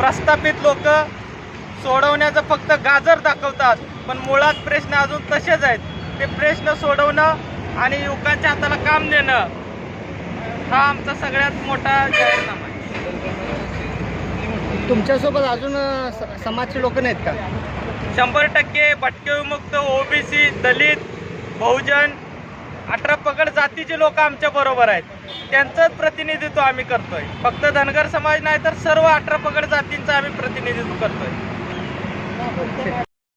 प्रस्थापित लोक सोडवण्याचं फक्त गाजर दाखवतात. पण मुळात प्रश्न अजून तसेच आहेत. ते प्रश्न सोडवणं आणि युवकांच्या हाताला काम देणं हा आमचा सगळ्यात मोठा जाहीरनामा आहे. तुमच्यासोबत अजून समाजचे लोक नाहीत का? शंभर टक्के भटके विमुक्त ओबीसी दलित बहुजन अठरा पगड जातीचे लोक आमच्या बरोबर आहेत. त्यांचंच प्रतिनिधित्व आम्ही करतोय. फक्त धनगर समाज नाही तर सर्व अठरा पगड जातींचं आम्ही प्रतिनिधित्व करतोय.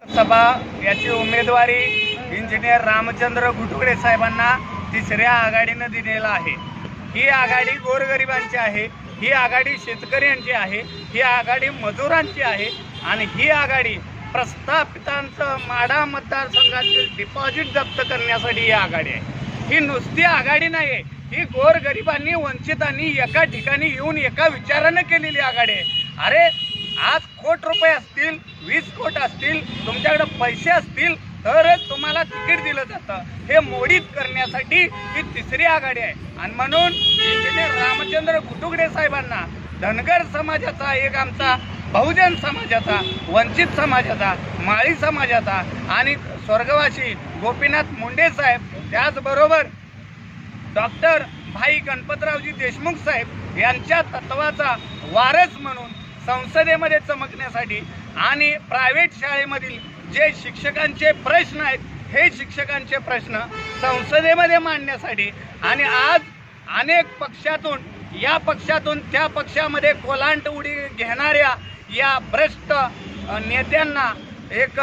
सभा याची उमेदवारी इंजिनियर रामचंद्र घुटुकडे साहेबांना तिसऱ्या आघाडीनं दिलेला आहे. ही आघाडी गोरगरिबांची आहे ही आघाडी शेतकऱ्यांची आहे ही आघाडी मजुरांची आहे आणि ही आघाडी प्रस्थापितांचं माडा मतदारसंघातील डिपॉझिट जप्त करण्यासाठी ही आघाडी आहे. ही नुसती आघाडी नाही आहे ही गोरगरिबांनी वंचितांनी एका ठिकाणी येऊन एका विचारानं केलेली आघाडी आहे. अरे आज कोट रुपये असतील वीस कोट असतील तुमच्याकडे पैसे असतील तरच तुम्हाला तिकीट दिलं जातं. हे मोडीत करण्यासाठी ही तिसरी आघाडी आहे. आणि म्हणून इंजिनियर रामचंद्र कुटुगडे साहेबांना धनगर समाजाचा एक आमचा बहुजन समाजाचा वंचित समाजाचा माळी समाजाचा आणि स्वर्गवासी गोपीनाथ मुंडे साहेब त्याचबरोबर डॉक्टर भाई गणपतरावजी देशमुख साहेब यांच्या तत्वाचा वारस म्हणून संसदेमध्ये चमकण्यासाठी आणि प्रायव्हेट शाळेमधील जे शिक्षकांचे प्रश्न आहेत हे शिक्षकांचे प्रश्न संसदेमध्ये मांडण्यासाठी आणि आज अनेक पक्षातून या पक्षातून त्या पक्षामध्ये कोलांट उडी घेणाऱ्या या भ्रष्ट नेत्यांना एक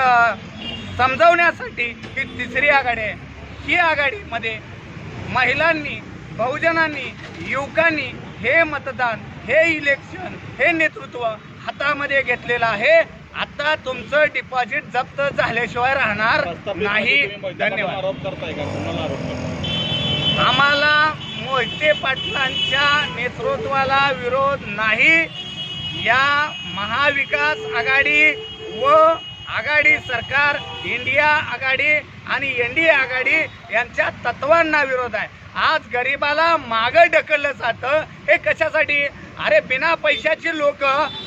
समजवण्यासाठी ही तिसरी आघाडी आहे. ही आघाडीमध्ये महिलांनी बहुजनांनी युवकांनी हे मतदान हे इलेक्शन हे नेतृत्व हातामध्ये घेतलेलं आहे. आता तुमचं डिपॉझिट जप्त झाल्याशिवाय राहणार नाही. धन्यवाद. आरोप करताय. आम्हाला मोहिते पाटलांच्या नेतृत्वाला विरोध नाही. या महाविकास आघाडी व आघाडी सरकार इंडिया आघाडी आणि एन डी ए आघाडी यांच्या तत्वांना विरोध आहे. आज गरिबाला मागं ढकललं जातं हे कशासाठी? अरे बिना पैशाची लोक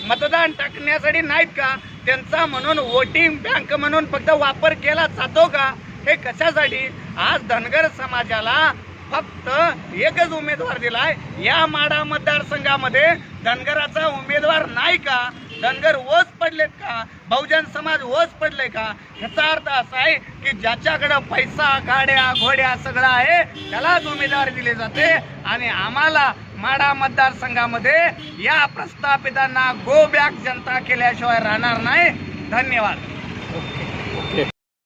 मतदान टाकण्यासाठी नाहीत का? त्यांचा म्हणून वोटिंग बँक म्हणून फक्त वापर केला जातो का? हे कशासाठी? आज धनगर समाजाला फक्त एकच उमेदवार दिलाय. या माडा मतदारसंघामध्ये धनगराचा उमेदवार नाही का? धनगर ओस पडलेत का? बहुजन समाज ओस पडले का? ह्याचा अर्थ असा आहे की ज्याच्याकडं पैसा गाड्या घोड्या सगळं आहे त्यालाच उमेदवार दिले जाते. आणि आम्हाला माडा मतदारसंघामध्ये या प्रस्थापितांना गो बॅक जनता केल्याशिवाय राहणार नाही. धन्यवाद. ओके.